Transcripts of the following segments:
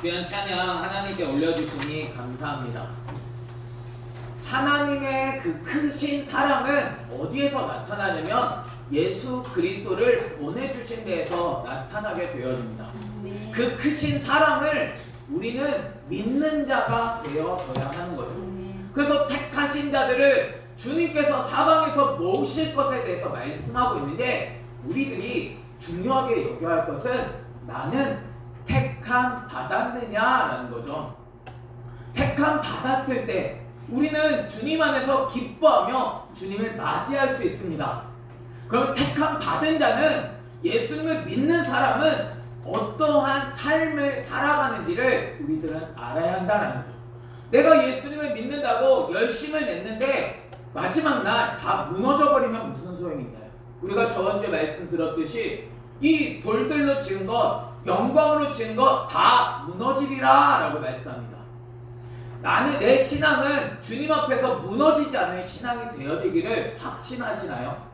귀한 찬양 하나님께 올려주시니 감사합니다. 하나님의 그 크신 사랑은 어디에서 나타나냐면 예수 그리스도를 보내주신 데에서 나타나게 되어집니다. 네. 그 크신 사랑을 우리는 믿는 자가 되어져야 하는 거죠. 네. 그래서 택하신 자들을 주님께서 사방에서 모으실 것에 대해서 말씀하고 있는데 우리들이 중요하게 여겨야 할 것은 나는 택함 받았느냐라는 거죠. 택함 받았을 때 우리는 주님 안에서 기뻐하며 주님을 맞이할 수 있습니다. 그럼 택함 받은 자는 예수님을 믿는 사람은 어떠한 삶을 살아가는지를 우리들은 알아야 한다는 거죠. 내가 예수님을 믿는다고 열심을 냈는데 마지막 날 다 무너져 버리면 무슨 소용이 있나요? 우리가 저번 주에 말씀 들었듯이 이 돌들로 지은 것, 영광으로 지은 것 다 무너지리라 라고 말씀합니다. 나는 내 신앙은 주님 앞에서 무너지지 않은 신앙이 되어지기를 확신하시나요?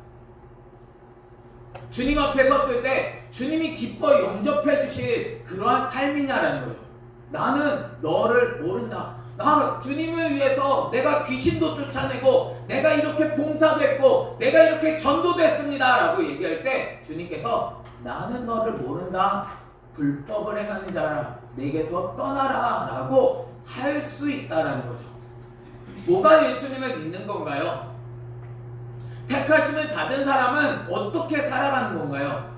주님 앞에 섰을 때 주님이 기뻐 영접해 주실 그러한 삶이냐라는 거예요. 나는 너를 모른다. 나 주님을 위해서 내가 귀신도 쫓아내고 내가 이렇게 봉사됐고 내가 이렇게 전도됐습니다라고 얘기할 때 주님께서 나는 너를 모른다. 불법을 행하는 자라 내게서 떠나라 라고 할 수 있다라는 거죠. 뭐가 예수님을 믿는 건가요? 택하심을 받은 사람은 어떻게 살아가는 건가요?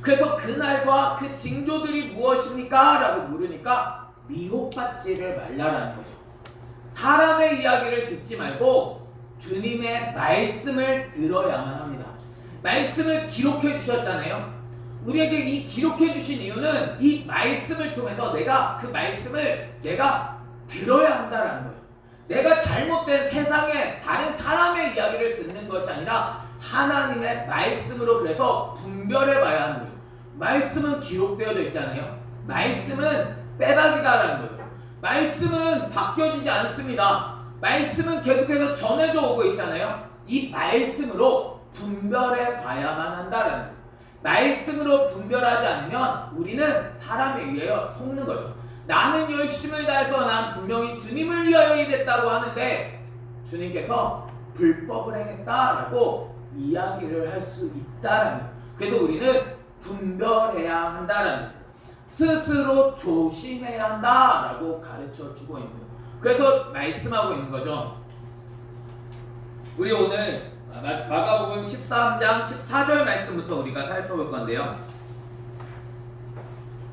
그래서 그날과 그 징조들이 무엇입니까? 라고 물으니까 미혹받지를 말라라는 거죠. 사람의 이야기를 듣지 말고 주님의 말씀을 들어야만 합니다. 말씀을 기록해 주셨잖아요. 우리에게 이 기록해 주신 이유는 이 말씀을 통해서 내가 그 말씀을 내가 들어야 한다라는 거예요. 내가 잘못된 세상의 다른 사람의 이야기를 듣는 것이 아니라 하나님의 말씀으로 그래서 분별해 봐야 하는 거예요. 말씀은 기록되어져 있잖아요. 말씀은 빼박이다라는 거예요. 말씀은 바뀌어지지 않습니다. 말씀은 계속해서 전해져 오고 있잖아요. 이 말씀으로 분별해 봐야만 거예요. 말씀으로 분별하지 않으면 우리는 사람에 의하여 속는 거죠. 나는 열심을 다해서 난 분명히 주님을 위하여 일했다고 하는데 주님께서 불법을 행했다라고 이야기를 할 수 있다라는. 그래서 우리는 분별해야 한다라는. 스스로 조심해야 한다라고 가르쳐 주고 있는. 그래서 말씀하고 있는 거죠. 우리 오늘 마- 마가복음 13장 14절 말씀부터 우리가 살펴볼 건데요.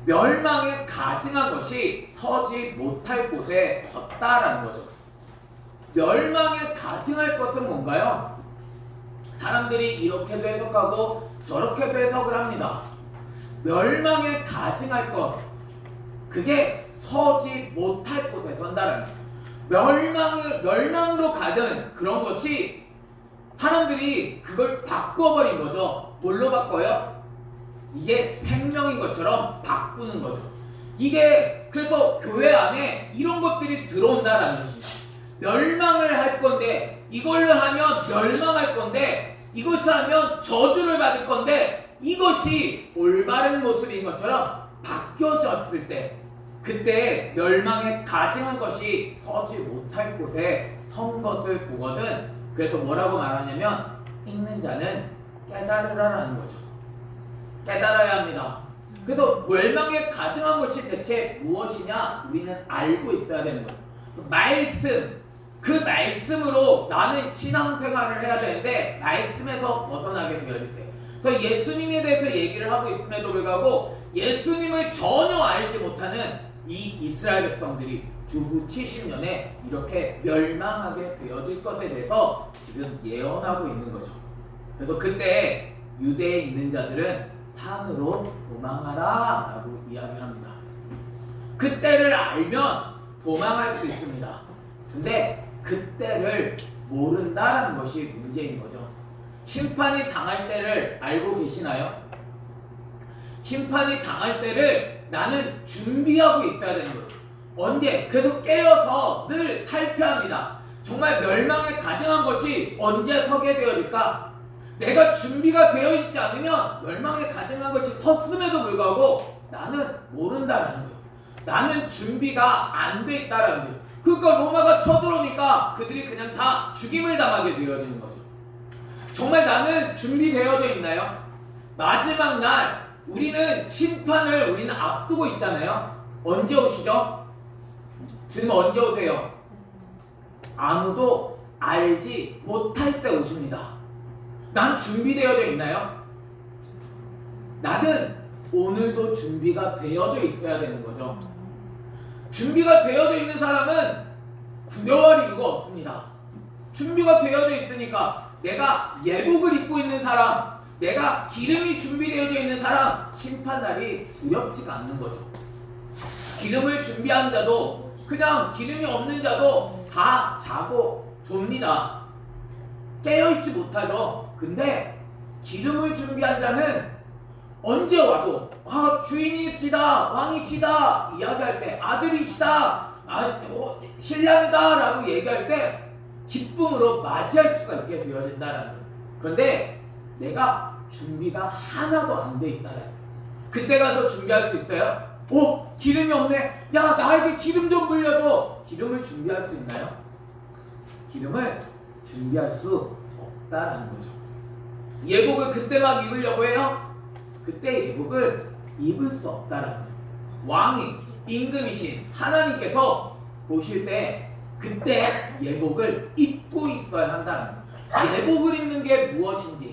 멸망에 가증한 것이 서지 못할 곳에 섰다라는 거죠. 멸망에 가증할 것은 뭔가요? 사람들이 이렇게도 해석하고 저렇게도 해석을 합니다. 멸망에 가증할 것, 그게 서지 못할 곳에 거예요. 멸망을 멸망으로 가는 그런 것이 사람들이 그걸 바꿔버린 거죠. 뭘로 바꿔요? 이게 생명인 것처럼 바꾸는 거죠. 이게 그래서 교회 안에 이런 것들이 들어온다라는 것입니다. 멸망을 할 건데 이걸로 하면 멸망할 건데 이것을 하면 저주를 받을 건데 이것이 올바른 모습인 것처럼 바뀌어졌을 때 그때 멸망에 가증한 것이 서지 못할 곳에 선 것을 보거든 그래서 뭐라고 말하냐면 읽는 자는 깨달으라라는 거죠. 깨달아야 합니다. 그래서 멸망에 가증한 것이 대체 무엇이냐 우리는 알고 있어야 되는 거예요. 말씀 그 말씀으로 나는 신앙생활을 해야 되는데 말씀에서 벗어나게 되어질 때 그래서 예수님에 대해서 얘기를 하고 있음에도 불구하고 예수님을 전혀 알지 못하는 이 이스라엘 백성들이 주후 70년에 이렇게 멸망하게 되어질 것에 대해서 지금 예언하고 있는 거죠. 그래서 그때 유대에 있는 자들은 산으로 도망하라 라고 이야기를 합니다. 그때를 알면 도망할 수 있습니다. 근데 그때를 모른다라는 것이 문제인 거죠. 심판이 당할 때를 알고 계시나요? 심판이 당할 때를 나는 준비하고 있어야 되는 거예요. 언제? 계속 깨어서 늘 살펴야 합니다. 정말 멸망에 가증한 것이 언제 서게 되어질까? 내가 준비가 되어 있지 않으면 멸망에 가증한 것이 섰음에도 불구하고 나는 모른다라는 거예요. 나는 준비가 안 돼 있다라는 거예요. 그러니까 로마가 쳐들어오니까 그들이 그냥 다 죽임을 당하게 되어지는 거죠. 정말 나는 준비되어져 있나요? 마지막 날 우리는 심판을 우리는 앞두고 있잖아요. 언제 오시죠? 주님 언제 오세요? 아무도 알지 못할 때 오십니다. 난 준비되어져 있나요? 나는 오늘도 준비가 되어져 있어야 되는 거죠. 준비가 되어져 있는 사람은 두려워할 이유가 없습니다. 준비가 되어져 있으니까 내가 예복을 입고 있는 사람, 내가 기름이 준비되어져 있는 사람, 심판날이 두렵지가 않는 거죠. 기름을 준비한 자도 그냥 기름이 없는 자도 다 자고 좁니다. 깨어있지 못하죠. 근데 기름을 준비한 자는 언제 와도 아 주인이시다 왕이시다 이야기할 때 아들이시다 아 어, 신랑이다 라고 얘기할 때 기쁨으로 맞이할 수가 있게 되어진다는 거예요. 그런데 내가 준비가 하나도 안 돼 있다는 거예요. 그때 가서 준비할 수 있어요? 어 기름이 없네 야 나에게 기름 좀 불려줘 기름을 준비할 수 있나요? 기름을 준비할 수 없다라는 거죠. 예복을 그때 막 입으려고 해요? 그때 예복을 입을 수 없다라는 거예요. 왕이 임금이신 하나님께서 보실 때 그때 예복을 입고 있어야 한다는 거예요. 예복을 입는 게 무엇인지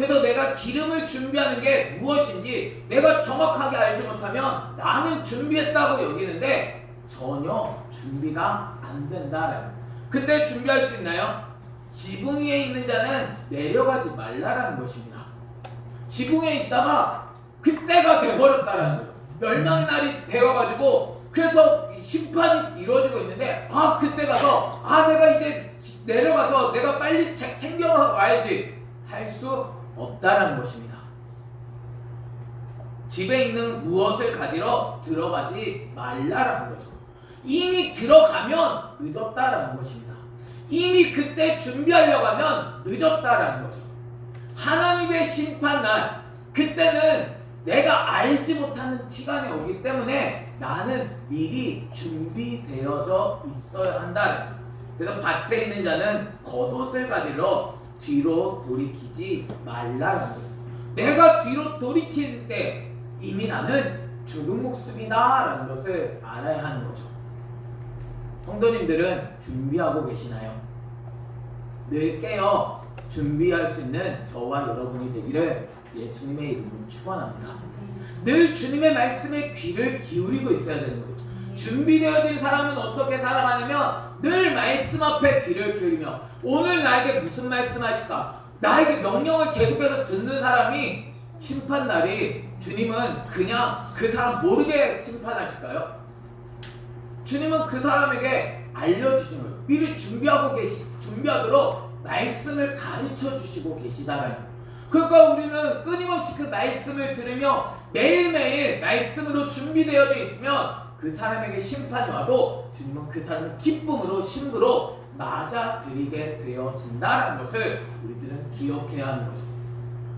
그래서 내가 기름을 준비하는 게 무엇인지 내가 정확하게 알지 못하면 나는 준비했다고 여기는데 전혀 준비가 안 된다라는. 그때 준비할 수 있나요? 지붕 위에 있는 자는 내려가지 말라라는 것입니다. 지붕 위에 있다가 그때가 돼버렸다라는 거예요. 멸망의 날이 되어가지고 그래서 이 심판이 이루어지고 있는데 아 그때 가서 아 내가 이제 지- 내려가서 내가 빨리 챙- 챙겨와야지 할 수 없다라는 것입니다. 집에 있는 무엇을 가지러 들어가지 말라라는 거죠. 이미 들어가면 늦었다라는 것입니다. 이미 그때 준비하려고 하면 늦었다라는 거죠. 하나님의 심판날 그때는 내가 알지 못하는 시간이 오기 때문에 나는 미리 준비되어져 있어야 거예요. 그래서 밭에 있는 자는 겉옷을 가지러 뒤로 돌이키지 말라는 거예요. 내가 뒤로 돌이킬 때 이미 나는 죽은 목숨이다라는 것을 알아야 하는 거죠. 성도님들은 준비하고 계시나요? 늘 깨어 준비할 수 있는 저와 여러분이 되기를 예수님의 이름으로 축원합니다. 늘 주님의 말씀에 귀를 기울이고 있어야 되는 거예요. 준비되어진 사람은 어떻게 살아가냐면 늘 말씀 앞에 귀를 기울이며 오늘 나에게 무슨 말씀하실까? 나에게 명령을 계속해서 듣는 사람이 심판 날이 주님은 그냥 그 사람 모르게 심판하실까요? 주님은 그 사람에게 알려주시는 거예요. 미리 준비하고 계시, 준비하도록 말씀을 가르쳐 주시고 계시다는 거예요. 그러니까 우리는 끊임없이 그 말씀을 들으며 매일매일 말씀으로 준비되어져 있으면 그 사람에게 심판이 와도 주님은 그 사람을 기쁨으로 신부로 맞아들이게 되어진다는 것을 우리들은 기억해야 하는 거죠.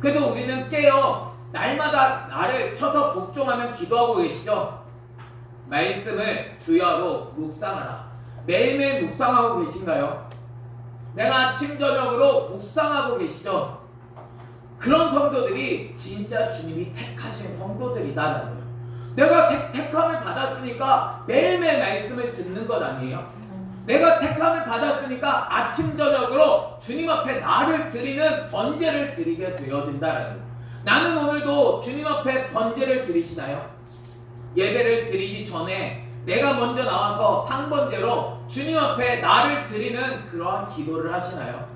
그래도 우리는 깨어 날마다 나를 켜서 복종하며 기도하고 계시죠? 말씀을 주야로 묵상하라. 매일매일 묵상하고 계신가요? 내가 아침 저녁으로 묵상하고 계시죠? 그런 성도들이 진짜 주님이 택하신 성도들이다라는 거예요. 내가 택, 택함을 받았으니까 매일매일 말씀을 듣는 것 아니에요? 내가 택함을 받았으니까 아침 저녁으로 주님 앞에 나를 드리는 번제를 드리게 되어진다라는. 나는 오늘도 주님 앞에 번제를 드리시나요? 예배를 드리기 전에 내가 먼저 나와서 상번제로 주님 앞에 나를 드리는 그러한 기도를 하시나요?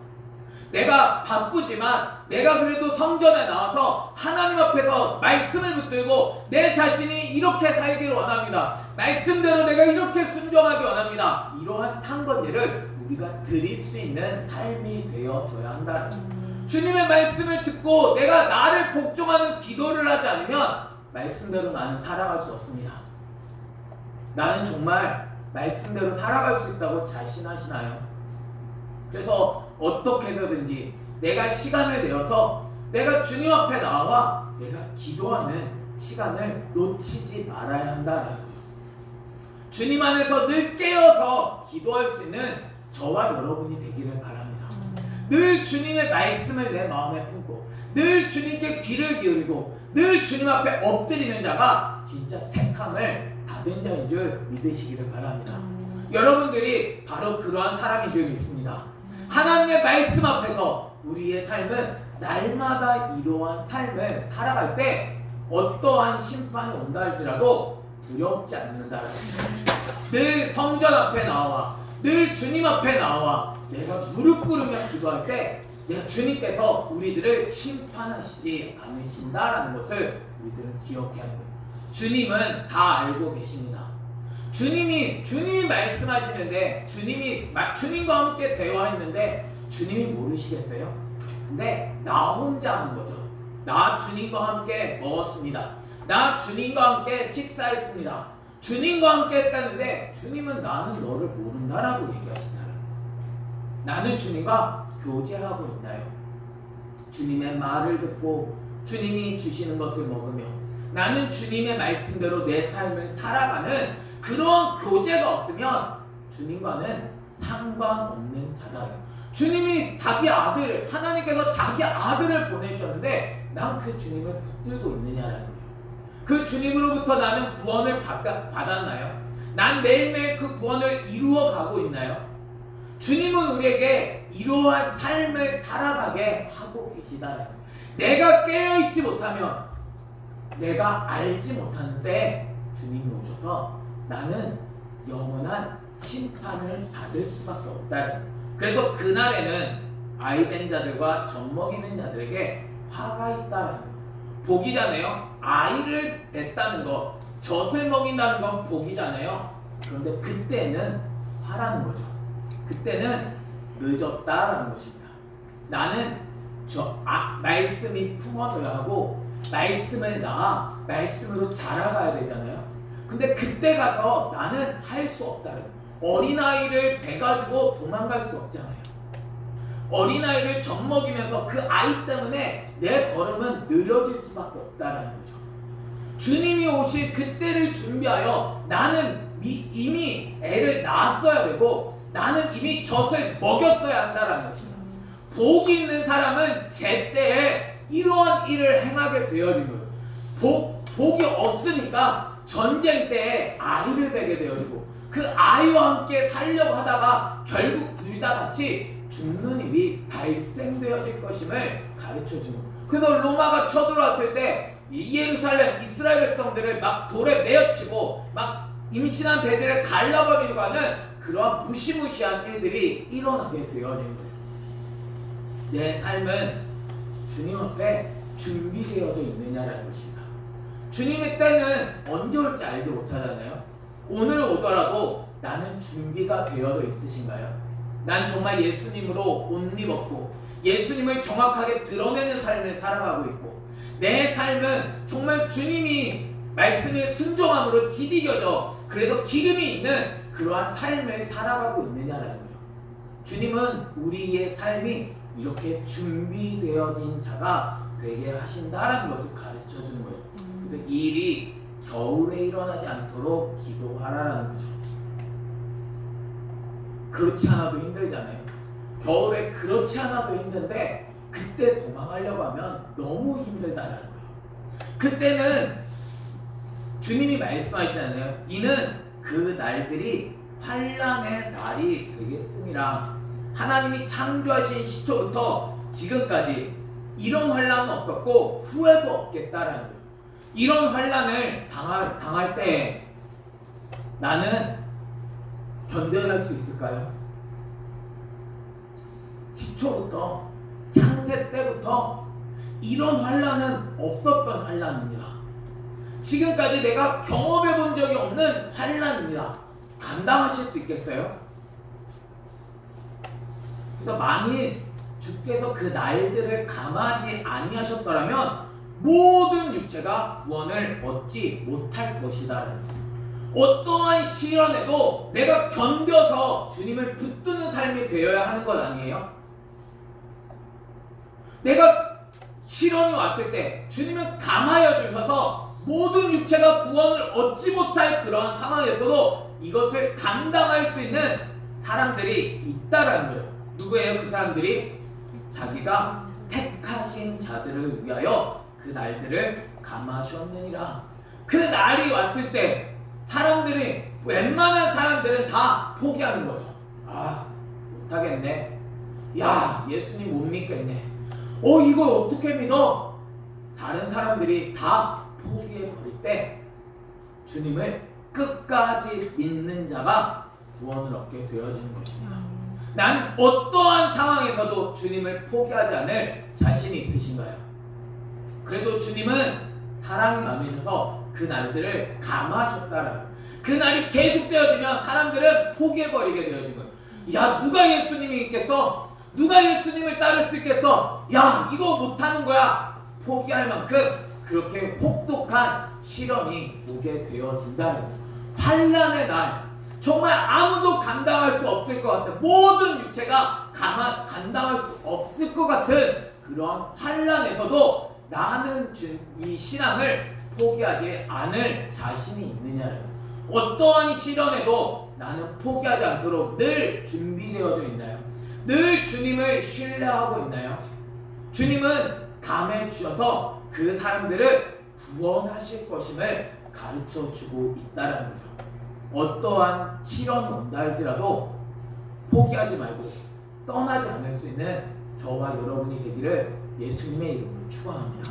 내가 바쁘지만 내가 그래도 성전에 나와서 하나님 앞에서 말씀을 붙들고 내 자신이 이렇게 살기를 원합니다. 말씀대로 내가 이렇게 순종하기 원합니다. 이러한 상번제를 우리가 드릴 수 있는 삶이 되어져야 한다는 거예요. 주님의 말씀을 듣고 내가 나를 복종하는 기도를 하지 않으면 말씀대로 나는 살아갈 수 없습니다. 나는 정말 말씀대로 살아갈 수 있다고 자신하시나요? 그래서 어떻게 해서든지 내가 시간을 내어서 내가 주님 앞에 나와 내가 기도하는 시간을 놓치지 말아야 한다라는 거예요. 주님 안에서 늘 깨어서 기도할 수 있는 저와 여러분이 되기를 바랍니다. 늘 주님의 말씀을 내 마음에 품고 늘 주님께 귀를 기울이고 늘 주님 앞에 엎드리는 자가 진짜 택함을 받은 자인 줄 믿으시기를 바랍니다. 여러분들이 바로 그러한 사람인 줄 믿습니다. 하나님의 말씀 앞에서 우리의 삶은 날마다 이러한 삶을 살아갈 때 어떠한 심판이 온다 할지라도 두렵지 겁니다. 늘 성전 앞에 나와 늘 주님 앞에 나와 내가 무릎 꿇으며 기도할 때 내가 주님께서 우리들을 심판하시지 않으신다라는 것을 우리들은 기억해야 거예요. 주님은 다 알고 계십니다. 주님이 주님이 말씀하시는데 주님이 마- 주님과 함께 대화했는데 주님이 모르시겠어요? 근데 나 혼자 하는 거죠. 나 주님과 함께 먹었습니다. 나 주님과 함께 식사했습니다. 주님과 함께 했다는데 주님은 나는 너를 모른다라고 얘기하신다는 거예요. 나는 주님과 교제하고 있나요? 주님의 말을 듣고 주님이 주시는 것을 먹으며 나는 주님의 말씀대로 내 삶을 살아가는 그런 교제가 없으면 주님과는 상관없는 자다. 주님이 자기 아들, 하나님께서 자기 아들을 보내셨는데 난 그 주님을 붙들고 있느냐라는 거예요. 그 주님으로부터 나는 구원을 받, 받았나요? 난 매일매일 그 구원을 이루어 가고 있나요? 주님은 우리에게 이러한 삶을 살아가게 하고 계시다는 거예요. 내가 깨어있지 못하면 내가 알지 못하는데 주님이 오셔서 나는 영원한 심판을 받을 수밖에 없다는 거예요. 그래서 그날에는 아이된 자들과 젖먹이는 자들에게 화가 있다는 거예요. 복이잖아요. 아이를 냈다는 거, 젖을 먹인다는 건 복이잖아요. 그런데 그때는 화라는 거죠. 그때는 늦었다라는 것입니다. 나는 저 아, 말씀이 품어져야 하고 말씀을 낳아 말씀으로 자라가야 되잖아요. 근데 그때 가서 나는 할 수 없다는. 어린아이를 배 가 지고 도망갈 수 없잖아요. 어린아이를 젖먹이면서 그 아이 때문에 내 걸음은 느려질 수밖에 없다는 거죠. 주님이 오실 그때를 준비하여 나는 미- 이미 애를 낳았어야 되고 나는 이미 젖을 먹였어야 한다는 것입니다. 복이 있는 사람은 제때에 이러한 일을 행하게 거예요. 복, 복이 없으니까 전쟁 때에 아이를 베게 되어지고 그 아이와 함께 살려고 하다가 결국 둘 다 같이 죽는 일이 발생되어질 것임을 가르쳐 거예요. 그래서 로마가 쳐들어왔을 때이 예루살렘 이스라엘 백성들을 막 돌에 메어치고 막 임신한 배들을 갈라버리고 하는 그러한 무시무시한 일들이 일어나게 되어진 거예요. 내 삶은 주님 앞에 준비되어져 있느냐라는 것입니다. 주님의 때는 언제 올지 알지 못하잖아요. 오늘 오더라도 나는 준비가 되어져 있으신가요? 난 정말 예수님으로 옷 입었고 예수님을 정확하게 드러내는 삶을 살아가고 있고 내 삶은 정말 주님이 말씀에 순종함으로 지디겨져 그래서 기름이 있는 그러한 삶을 살아가고 있느냐라는 거예요. 주님은 우리의 삶이 이렇게 준비되어진 자가 되게 하신다라는 것을 가르쳐 주는 거예요. 그래서 이 일이 일어나지 않도록 기도하라라는 거죠. 그렇지 않아도 힘들잖아요. 겨울에 그렇지 않아도 힘든데 그때 도망가려고 하면 너무 힘들다라는 거예요. 그때는 주님이 말씀하시잖아요. 이는 그 날들이 환란의 날이 되겠습니다. 하나님이 창조하신 시초부터 지금까지 이런 환란은 없었고 후회도 없겠다라는 거예요. 이런 환란을 당할, 당할 때 나는 견뎌낼 수 있을까요? 시초부터 창세 때부터 이런 환란은 없었던 환란입니다. 지금까지 내가 경험해 본 적이 없는 환란입니다. 감당하실 수 있겠어요? 그래서 만일 주께서 그 날들을 감하지 아니하셨더라면 모든 육체가 구원을 얻지 못할 거예요. 어떠한 시련에도 내가 견뎌서 주님을 붙드는 삶이 되어야 하는 것 아니에요? 내가 시련이 왔을 때 주님은 감하여 주셔서 모든 육체가 구원을 얻지 못할 그러한 상황에서도 이것을 감당할 수 있는 사람들이 있다라는 거예요. 누구예요? 그 사람들이 자기가 택하신 자들을 위하여 그 날들을 감하셨느니라. 그 날이 왔을 때 사람들이 웬만한 사람들은 다 포기하는 거죠. 아 못하겠네. 야 예수님 못 믿겠네. 어 이걸 어떻게 믿어? 다른 사람들이 다 포기해 버릴 때 주님을 끝까지 믿는 자가 구원을 얻게 되어지는 것입니다. 난 어떠한 상황에서도 주님을 포기하지 않을 자신이 있으신가요? 그래도 주님은 사랑이 많으셔서 그 날들을 감하셨다라는 그 날이 계속되어지면 사람들은 포기해버리게 되어진 거예요. 야 누가 예수님이 있겠어? 누가 예수님을 따를 수 있겠어? 야 이거 못하는 거야. 포기할 만큼 그렇게 혹독한 시련이 오게 되어진다는 거예요. 환란의 날 정말 아무도 감당할 수 없을 것 같은 모든 육체가 감당할 수 없을 것 같은 그런 환란에서도 나는 주- 이 신앙을 포기하지 않을 자신이 있느냐를 어떠한 시련에도 나는 포기하지 않도록 늘 준비되어져 있나요? 늘 주님을 신뢰하고 있나요? 주님은 감해 주셔서 그 사람들을 구원하실 것임을 가르쳐 주고 있다라는 거죠. 어떠한 시련이 온다 할지라도 포기하지 말고 떠나지 않을 수 있는 저와 여러분이 되기를 예수님의 이름으로 축원합니다.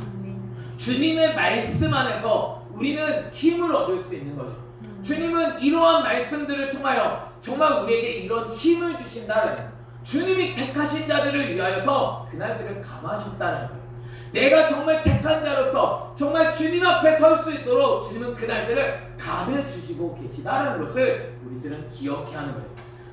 주님의 말씀 안에서 우리는 힘을 얻을 수 있는 거죠. 주님은 이러한 말씀들을 통하여 정말 우리에게 이런 힘을 주신다는. 주님이 택하신 자들을 위하여서 그날들을 감하셨다는 거예요. 내가 정말 택한 자로서 정말 주님 앞에 설 수 있도록 주님은 그날들을 감해 주시고 계시다는 것을 우리들은 기억해야 하는 거예요.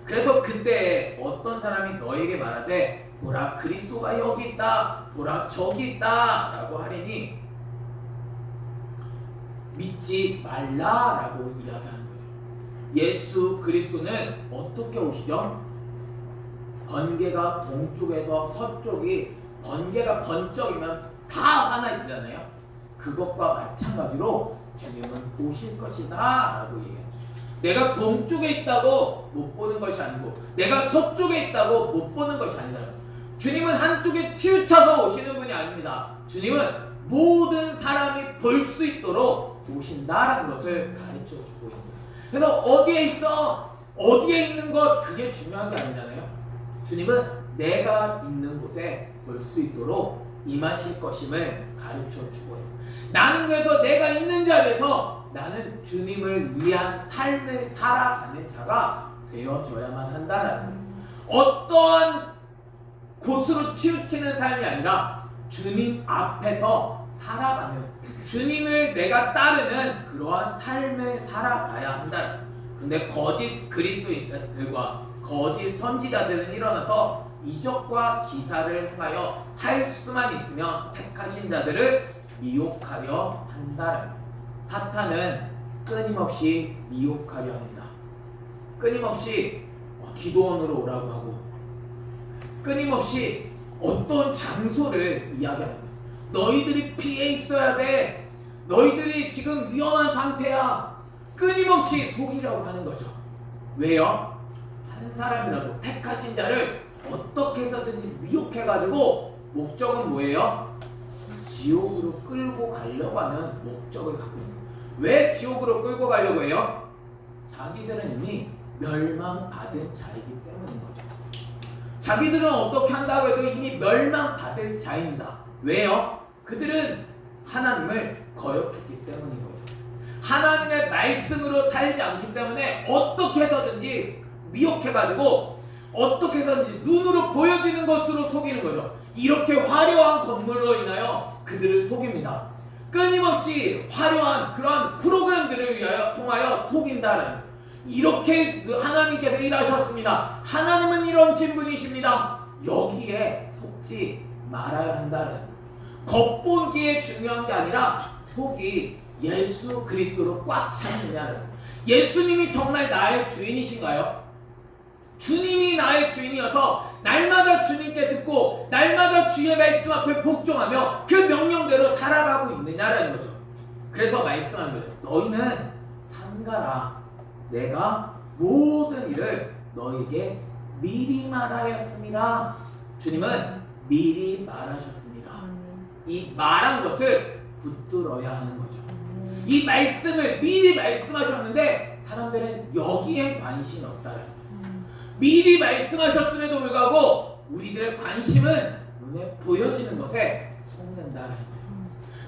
그래서 그때 어떤 사람이 너에게 말하되 보라 그리스도가 여기 있다 보라 저기 있다 라고 하리니 믿지 말라라고 이야기하는 거예요. 예수 그리스도는 어떻게 오시죠? 번개가 동쪽에서 서쪽이 번개가 번쩍이면 다 하나이잖아요. 그것과 마찬가지로 주님은 오실 것이다 라고 얘기해요. 내가 동쪽에 있다고 못 보는 것이 아니고 내가 서쪽에 있다고 못 보는 것이 아니다. 주님은 한쪽에 치우쳐서 오시는 분이 아닙니다. 주님은 모든 사람이 볼 수 있도록 오신다라는 것을 가르쳐 주고 있습니다. 그래서 어디에 있어? 어디에 있는 것 그게 중요한 게 아니잖아요. 주님은 내가 있는 곳에 볼 수 있도록 임하실 것임을 가르쳐 주고 있습니다. 나는 그래서 내가 있는 자리에서 나는 주님을 위한 삶을 살아가는 자가 되어져야만 한다라는. 어떠한 곳으로 치우치는 삶이 아니라 주님 앞에서 살아가는 주님을 내가 따르는 그러한 삶을 살아가야 한다. 근데 거짓 그리스도인들과 거짓 선지자들은 일어나서 이적과 기사를 행하여 할 수만 있으면 택하신 자들을 미혹하려 한다. 사탄은 끊임없이 미혹하려 합니다. 끊임없이 기도원으로 오라고 하고 끊임없이 어떤 장소를 이야기하는 거예요. 너희들이 피해 있어야 돼. 너희들이 지금 위험한 상태야. 끊임없이 속이려고 하는 거죠. 왜요? 한 사람이라도 택하신 자를 어떻게 해서든지 미혹해가지고 목적은 뭐예요? 지옥으로 끌고 가려고 하는 목적을 갖고 있는 거예요. 왜 지옥으로 끌고 가려고 해요? 자기들은 이미 멸망받은 자이기. 자기들은 어떻게 한다고 해도 이미 멸망받을 자입니다. 왜요? 그들은 하나님을 거역했기 때문인 거죠. 하나님의 말씀으로 살지 않기 때문에 어떻게 해서든지 미혹해가지고 어떻게 해서든지 눈으로 보여지는 것으로 속이는 거죠. 이렇게 화려한 건물로 인하여 그들을 속입니다. 끊임없이 화려한 그런 프로그램들을 위하여 통하여 속인다는. 이렇게 하나님께서 일하셨습니다. 하나님은 이런 신분이십니다. 여기에 속지 말아야 한다는. 겉보기에 중요한 게 아니라 속이 예수 그리스도로 꽉 찼느냐는. 예수님이 정말 나의 주인이신가요? 주님이 나의 주인이어서 날마다 주님께 듣고 날마다 주의 말씀 앞에 복종하며 그 명령대로 살아가고 있느냐라는 거죠. 그래서 말씀한 거죠. 너희는 삼가라. 내가 모든 일을 너에게 미리 말하였습니다. 주님은 미리 말하셨습니다. 이 말한 것을 붙들어야 하는 거죠. 이 말씀을 미리 말씀하셨는데 사람들은 여기에 관심이 없다. 미리 말씀하셨음에도 불구하고 우리들의 관심은 눈에 보여지는 것에 속는다.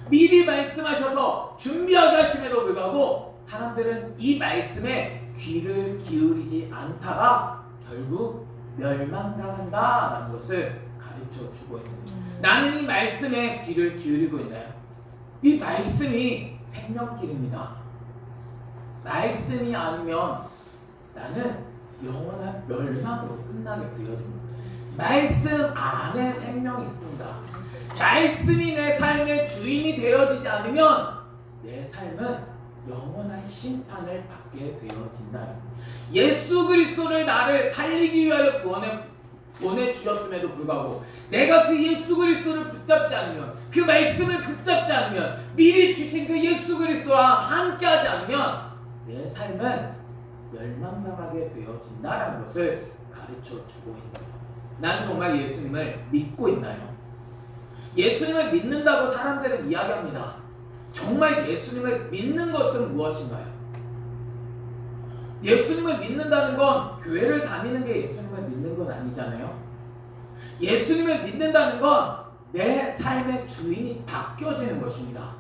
미리 말씀하셔서 준비하게 하심에도 불구하고 사람들은 이 말씀에 귀를 기울이지 않다가 결국 멸망당한다라는 것을 가르쳐 주고 있는 거예요. 나는 이 말씀에 귀를 기울이고 있나요? 이 말씀이 생명길입니다. 말씀이 아니면 나는 영원한 멸망으로 끝나게 되어집니다. 말씀 안에 생명이 있습니다. 말씀이 내 삶의 주인이 되어지지 않으면 내 삶은 영원한 심판을 받게 되어진다. 예수 그리스도를 나를 살리기 위하여 구원해 보내주셨음에도 불구하고 내가 그 예수 그리스도를 붙잡지 않으면 그 말씀을 붙잡지 않으면 미리 주신 그 예수 그리스도와 함께하지 않으면 내 삶은 멸망당하게 되어진다라는 것을 가르쳐 주고 있는. 난 정말 예수님을 믿고 있나요? 예수님을 믿는다고 사람들은 이야기합니다. 정말 예수님을 믿는 것은 무엇인가요? 예수님을 믿는다는 건 교회를 다니는 게 예수님을 믿는 건 아니잖아요. 예수님을 믿는다는 건 내 삶의 주인이 바뀌어지는 것입니다.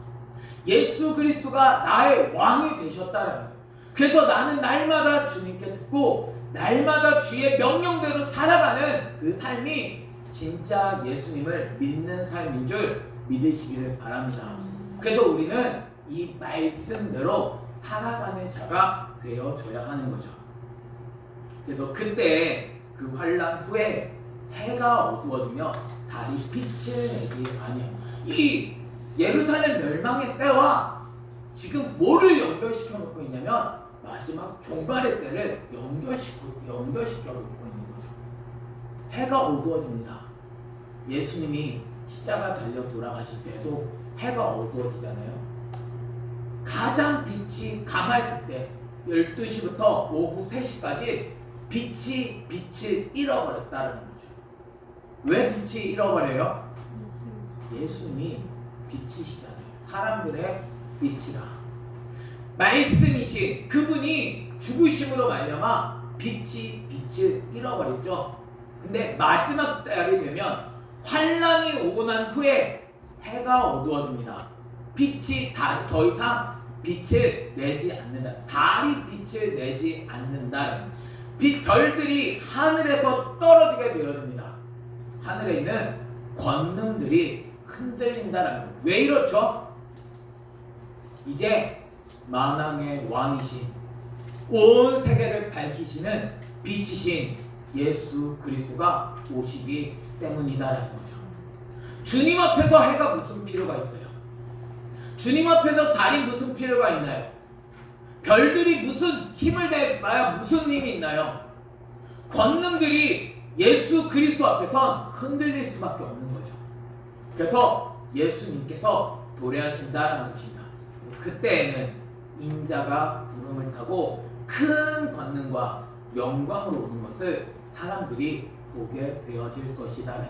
예수 그리스도가 나의 왕이 되셨다는. 그래서 나는 날마다 주님께 듣고 날마다 주의 명령대로 살아가는 그 삶이 진짜 예수님을 믿는 삶인 줄 믿으시기를 바랍니다. 그래서 우리는 이 말씀대로 살아가는 자가 되어져야 하는 거죠. 그래서 그때 그 환란 후에 해가 어두워지며 달이 빛을 내지 아니요. 이 예루살렘 멸망의 때와 지금 뭐를 연결시켜 놓고 있냐면 마지막 종말의 때를 연결시켜 연결시켜 놓고 있는 거죠. 해가 어두워집니다. 예수님이 십자가 달려 돌아가실 때도 해가 어두워지잖아요. 가장 빛이 강할 그때 12시부터 오후 3시까지 빛이 빛을 잃어버렸다는 거죠. 왜 빛이 잃어버려요? 예수님이 빛이시잖아요. 사람들의 빛이라. 말씀이신 그분이 죽으심으로 말미암아 빛이 빛을 잃어버렸죠. 근데 마지막 날이 되면 환란이 오고 난 후에 해가 어두워집니다. 빛이 다, 더 이상 빛을 내지 않는다. 달이 빛을 내지 않는다. 빛 별들이 하늘에서 떨어지게 되어집니다. 하늘에 있는 권능들이 흔들린다라는 거예요. 왜 이렇죠? 이제 만왕의 왕이신 온 세계를 밝히시는 빛이신 예수 그리스도가 오시기 때문이다라는 거죠. 주님 앞에서 해가 무슨 필요가 있어요? 주님 앞에서 달이 무슨 필요가 있나요? 별들이 무슨 힘을 내봐야 무슨 힘이 있나요? 권능들이 예수 그리스도 앞에선 흔들릴 수밖에 없는 거죠. 그래서 예수님께서 도래하신다라는 것입니다. 그때에는 인자가 구름을 타고 큰 권능과 영광으로 오는 것을 사람들이 보게 되어질 것이다.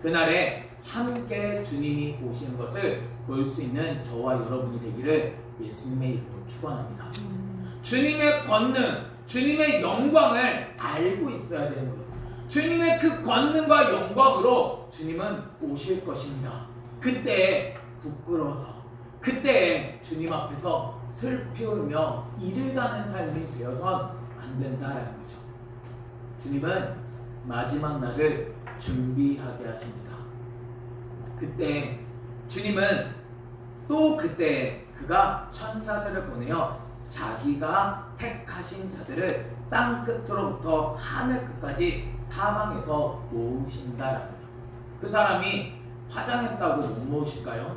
그날에 함께 주님이 오시는 것을 볼 수 있는 저와 여러분이 되기를 예수님의 이름으로 축원합니다. 주님의 권능, 주님의 영광을 알고 있어야 되는 거예요. 주님의 그 권능과 영광으로 주님은 오실 것입니다. 그때 부끄러워서, 그때 주님 앞에서 슬피 울며 이를 가는 삶이 되어선 안 된다라는 거죠. 주님은 마지막 날을 준비하게 하십니다. 그때 주님은 또 그때 그가 천사들을 보내어 자기가 택하신 자들을 땅 끝으로부터 하늘 끝까지 사방에서 모으신다라는 거예요. 그 사람이 화장했다고 못 모으실까요?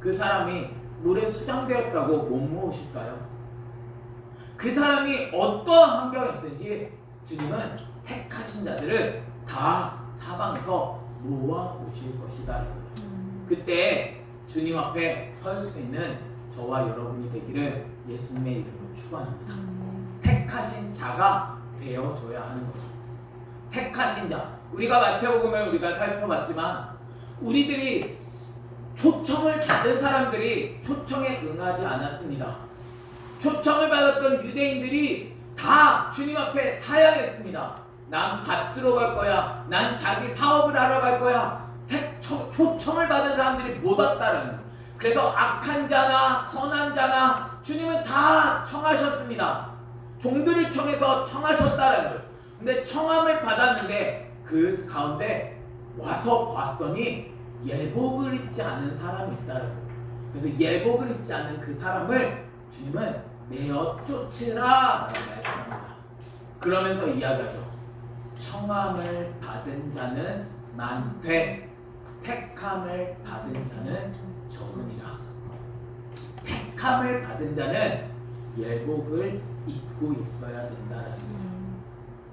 그 사람이 물에 수장되었다고 못 모으실까요? 그 사람이 어떠한 환경이었든지 주님은 택하신 자들을 다 사방에서 모아 오실 것이다. 그때 주님 앞에 설 수 있는 저와 여러분이 되기를 예수님의 이름으로 축원합니다. 아멘. 택하신 자가 되어줘야 하는 거죠. 택하신 자. 우리가 마태복음을 우리가 살펴봤지만 우리들이 초청을 받은 사람들이 초청에 응하지 않았습니다. 초청을 받았던 유대인들이 다 주님 앞에 사양했습니다. 난 밭으로 갈 거야. 난 자기 사업을 하러 갈 거야. 초청을 받은 사람들이 못 왔다는. 그래서 악한 자나 선한 자나 주님은 다 청하셨습니다. 종들을 청해서 청하셨다는 거예요. 근데 청함을 받았는데 그 가운데 와서 봤더니 예복을 입지 않은 사람이 있다는 거예요. 그래서 예복을 입지 않은 그 사람을 주님은 내어 쫓으라 말씀합니다. 그러면서 이야기하죠. 청함을 받은 자는 많되 택함을 받은 자는 적으니라. 택함을 받은 자는 예복을 입고 있어야 된다라는 거죠. 음.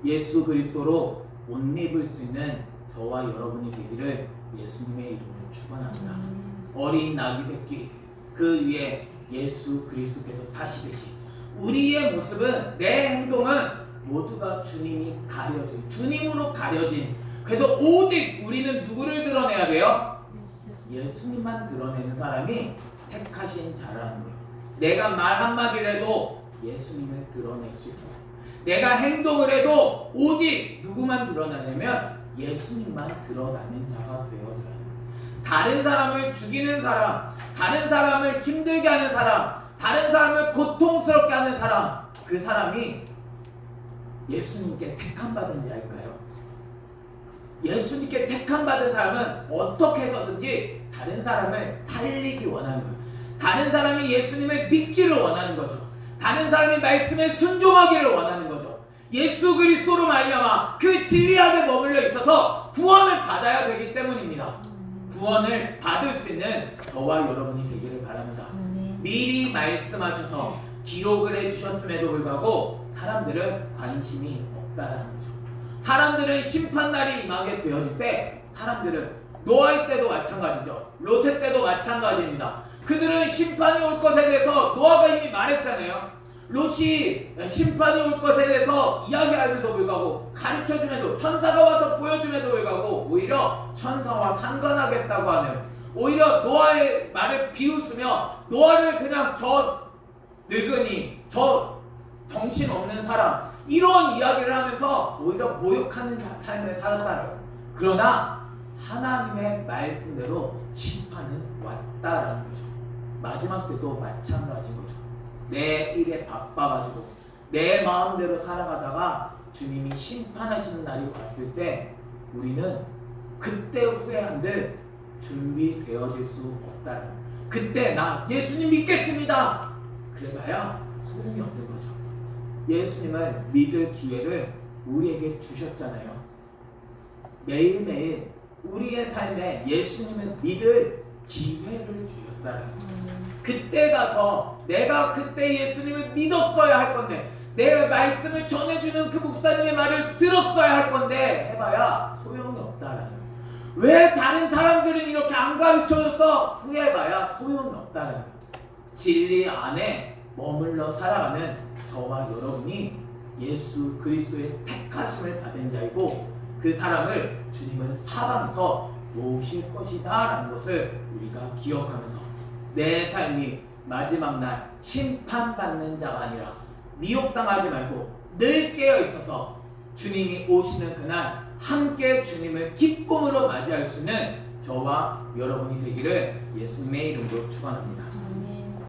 예수 그리스도로 옷 입을 수 있는 저와 여러분이 되기를 예수님의 이름으로 축원합니다. 음. 어린 나귀 새끼 그 위에 예수 그리스도께서 타시듯이 우리의 모습은 내 행동은 모두가 주님이 가려진 주님으로 가려진 그래서 오직 우리는 누구를 드러내야 돼요? 예수님만 드러내는 사람이 택하신 자라는 거예요. 내가 말 한마디를 해도 예수님을 드러낼 수 있고 내가 행동을 해도 오직 누구만 드러나냐면 예수님만 드러나는 자가 되어져야 돼요. 다른 사람을 죽이는 사람, 다른 사람을 힘들게 하는 사람, 다른 사람을 고통스럽게 하는 사람, 그 사람이 예수님께 택함받은 자일까요? 예수님께 택함받은 사람은 어떻게 해서든지 다른 사람을 살리기 원하는 거예요. 다른 사람이 예수님을 믿기를 원하는 거죠. 다른 사람이 말씀에 순종하기를 원하는 거죠. 예수 그리스도로 말미암아 그 진리 안에 머물러 있어서 구원을 받아야 되기 때문입니다. 구원을 받을 수 있는 저와 여러분이 되기를 바랍니다. 미리 말씀하셔서 기록을 해주셨음에도 불구하고 사람들은 관심이 없다라는 거죠. 사람들은 심판날이 임하게 되어질 때 사람들은 노아의 때도 마찬가지죠. 로테 때도 마찬가지입니다. 그들은 심판이 올 것에 대해서 노아가 이미 말했잖아요. 롯이 심판이 올 것에 대해서 이야기하면도 불구하고 가르쳐줌에도 천사가 와서 보여줌에도 불구하고 오히려 천사와 상관하겠다고 하는 오히려 노아의 말을 비웃으며 노아를 그냥 저 늙은이 저 정신 없는 사람 이런 이야기를 하면서 오히려 모욕하는 삶을 살았다는 거예요. 그러나 하나님의 말씀대로 심판은 왔다라는 거죠. 마지막 때도 마찬가지인 거죠. 내 일에 바빠가지고 내 마음대로 살아가다가 주님이 심판하시는 날이 왔을 때 우리는 그때 후회한들 준비되어질 수 없다는 거예요. 그때 나 예수님 믿겠습니다. 그래봐야 소용이 없는 거죠. 예수님을 믿을 기회를 우리에게 주셨잖아요. 매일매일 우리의 삶에 예수님을 믿을 기회를 주셨다는. 음. 그때 가서 내가 그때 예수님을 믿었어야 할 건데 내가 말씀을 전해주는 그 목사님의 말을 들었어야 할 건데 해봐야 소용이 없다라는. 왜 다른 사람들은 이렇게 안 가르쳐줘서 후회해봐야 소용이 없다는 거예요. 진리 안에 머물러 살아가는 저와 여러분이 예수 그리스도의 택하심을 받은 자이고 그 사람을 주님은 사방에서 모실 것이다 라는 것을 우리가 기억하면서 내 삶이 마지막 날 심판받는 자가 아니라 미혹당하지 말고 늘 깨어 있어서 주님이 오시는 그날 함께 주님을 기쁨으로 맞이할 수 있는 저와 여러분이 되기를 예수님의 이름으로 축원합니다.